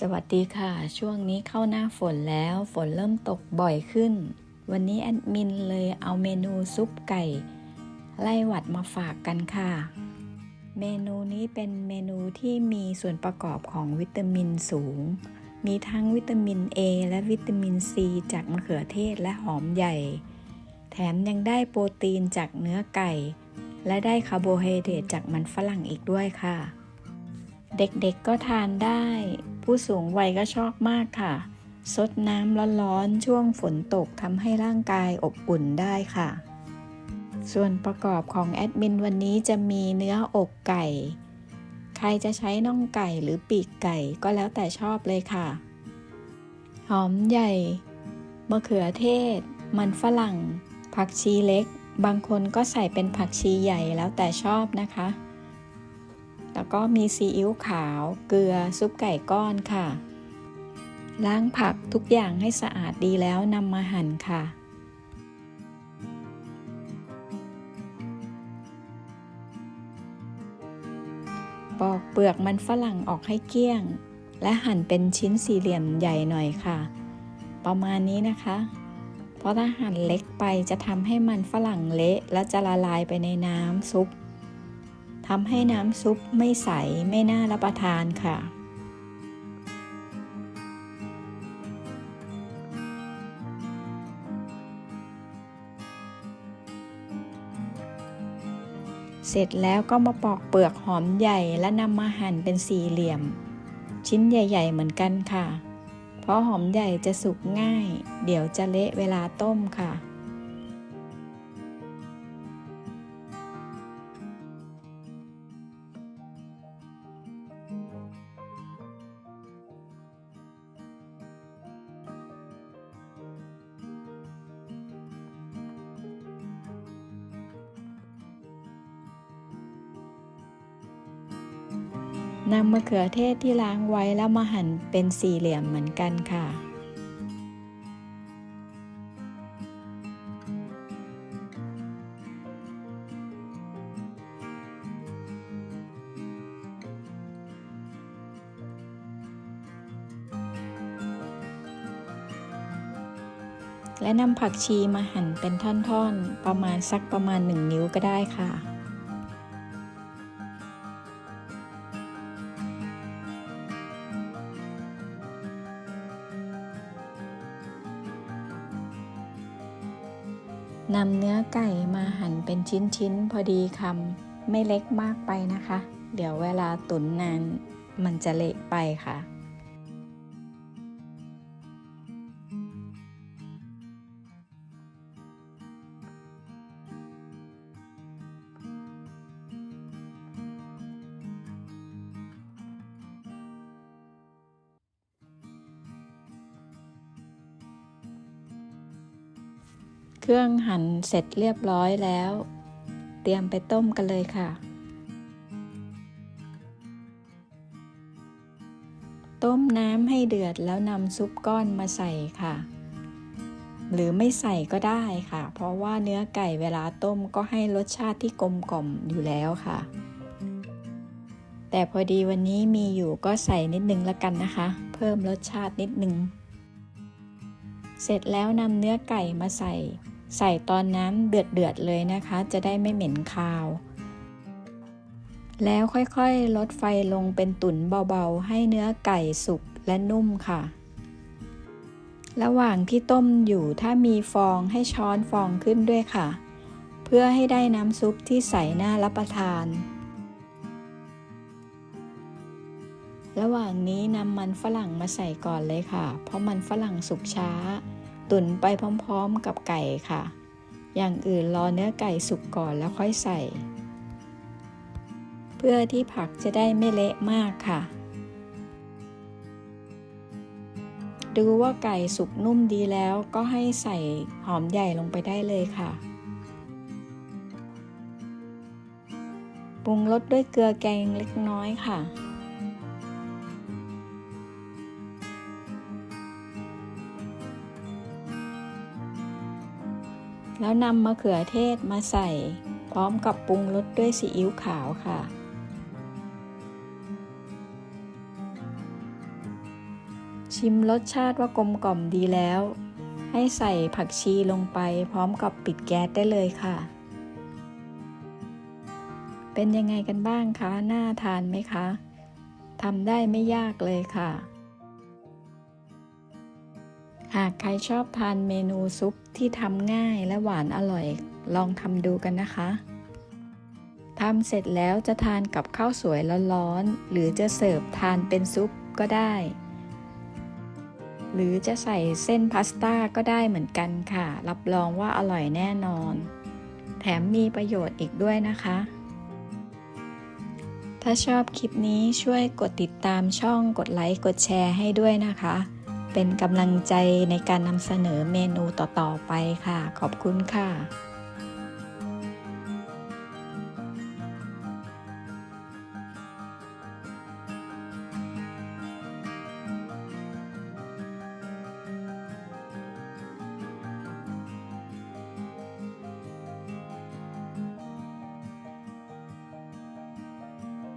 สวัสดีค่ะ ช่วงนี้เข้าหน้าฝนแล้วฝนเริ่มตกบ่อยขึ้น วันนี้แอดมินเลยเอาเมนูซุปไก่ ไล่หวัดมาฝากกันค่ะ เมนูนี้เป็นเมนูที่มีส่วนประกอบของวิตามินสูง มีทั้งวิตามิน A และวิตามิน C จากมะเขือเทศและหอมใหญ่ แถมยังได้โปรตีนจากเนื้อไก่ และได้คาร์โบไฮเดรตจากมันฝรั่งอีกด้วยค่ะ เด็กๆก็ทานได้ ผู้สูงวัยก็ชอบมากค่ะ ซดน้ำร้อนๆช่วงฝนตกทำให้ร่างกายอบอุ่นได้ค่ะ ส่วนประกอบของแอดมินวันนี้จะมีเนื้ออกไก่ ใครจะใช้น่องไก่หรือปีกไก่ก็แล้วแต่ชอบเลยค่ะ หอมใหญ่มะเขือเทศ มันฝรั่ง ผักชีเล็ก บางคนก็ใส่เป็นผักชีใหญ่แล้วแต่ชอบนะคะ แล้วก็มีซีอิ๊วขาว เกลือ ซุปไก่ก้อนค่ะ ล้างผักทุกอย่างให้สะอาดดีแล้วนำมาหั่นค่ะ ปอกเปลือกมันฝรั่งออกให้เกลี้ยง และหั่นเป็นชิ้นสี่เหลี่ยมใหญ่หน่อยค่ะ ประมาณนี้นะคะ เพราะถ้าหั่นเล็กไปจะทำให้มันฝรั่งเละและจะละลายไปในน้ำซุป ทำให้น้ำซุปไม่ใสไม่น่ารับประทานค่ะ เสร็จแล้วก็มาปอกเปลือกหอมใหญ่และนำมาหั่นเป็นสี่เหลี่ยม ชิ้นใหญ่ ๆ เหมือนกันค่ะ เพราะหอมใหญ่จะสุกง่าย เดี๋ยวจะเละเวลาต้มค่ะ นำมะเขือเทศที่ล้างไว้แล้วมาหั่นเป็นสี่เหลี่ยมเหมือนกันค่ะ และนำผักชีมาหั่นเป็นท่อนๆ ประมาณสักประมาณ 1 นิ้วก็ได้ค่ะ นำเนื้อไก่มาหั่นเป็นชิ้นๆ พอดีคำไม่เล็กมากไปนะคะ เดี๋ยวเวลาตุ๋นนานมันจะเละไปค่ะ เครื่องหั่นเสร็จเรียบร้อยแล้ว เตรียมไปต้มกันเลยค่ะ ต้มน้ำให้เดือดแล้วนำซุปก้อนมาใส่ค่ะ หรือไม่ใส่ก็ได้ค่ะ เพราะว่าเนื้อไก่เวลาต้มก็ให้รสชาติที่กลมกล่อมอยู่แล้วค่ะ แต่พอดีวันนี้มีอยู่ก็ใส่นิดนึงละกันนะคะ เพิ่มรสชาตินิดนึงเสร็จแล้วนำเนื้อไก่มาใส่ ใส่ตอนน้ำเดือดๆเลยนะคะ จะได้ไม่เหม็นคาว แล้วค่อยๆ ลดไฟลงเป็นตุ๋นเบาๆ ให้เนื้อไก่สุกและนุ่มค่ะ ระหว่างที่ต้มอยู่ถ้ามีฟองให้ช้อนฟองขึ้นด้วยค่ะ เพื่อให้ได้น้ำซุปที่ใสน่ารับประทาน ระหว่างนี้นำมันฝรั่งมาใส่ก่อนเลยค่ะ เพราะมันฝรั่งสุกช้า ตุ๋นไปพร้อมๆกับไก่ค่ะ อย่างอื่นรอเนื้อไก่สุกก่อนแล้วค่อยใส่ เพื่อที่ผักจะได้ไม่เละมากค่ะ ดูว่าไก่สุกนุ่มดีแล้วก็ให้ใส่หอมใหญ่ลงไปได้เลยค่ะปรุงรสด้วยเกลือแกงเล็กน้อยค่ะ แล้วนำมะเขือเทศมาใส่ พร้อมกับปรุงรสด้วยซีอิ๊วขาวค่ะ ชิมรสชาติว่ากลมกล่อมดีแล้ว ให้ใส่ผักชีลงไปพร้อมกับปิดแก๊สได้เลยค่ะ เป็นยังไงกันบ้างคะ น่าทานไหมคะทำได้ไม่ยากเลยค่ะ หากใครชอบทานเมนูซุปที่ทำง่ายและหวานอร่อย ลองทำดูกันนะคะทำเสร็จแล้วจะทานกับข้าวสวยร้อนๆหรือจะเสิร์ฟทานเป็นซุปก็ได้ หรือจะใส่เส้นพาสต้าก็ได้เหมือนกันค่ะ รับรองว่าอร่อยแน่นอน แถมมีประโยชน์อีกด้วยนะคะ ถ้าชอบคลิปนี้ช่วยกดติดตามช่องกดไลค์กดแชร์ให้ด้วยนะคะ เป็นกำลังใจในการนำเสนอเมนูต่อๆไปค่ะ ขอบคุณค่ะ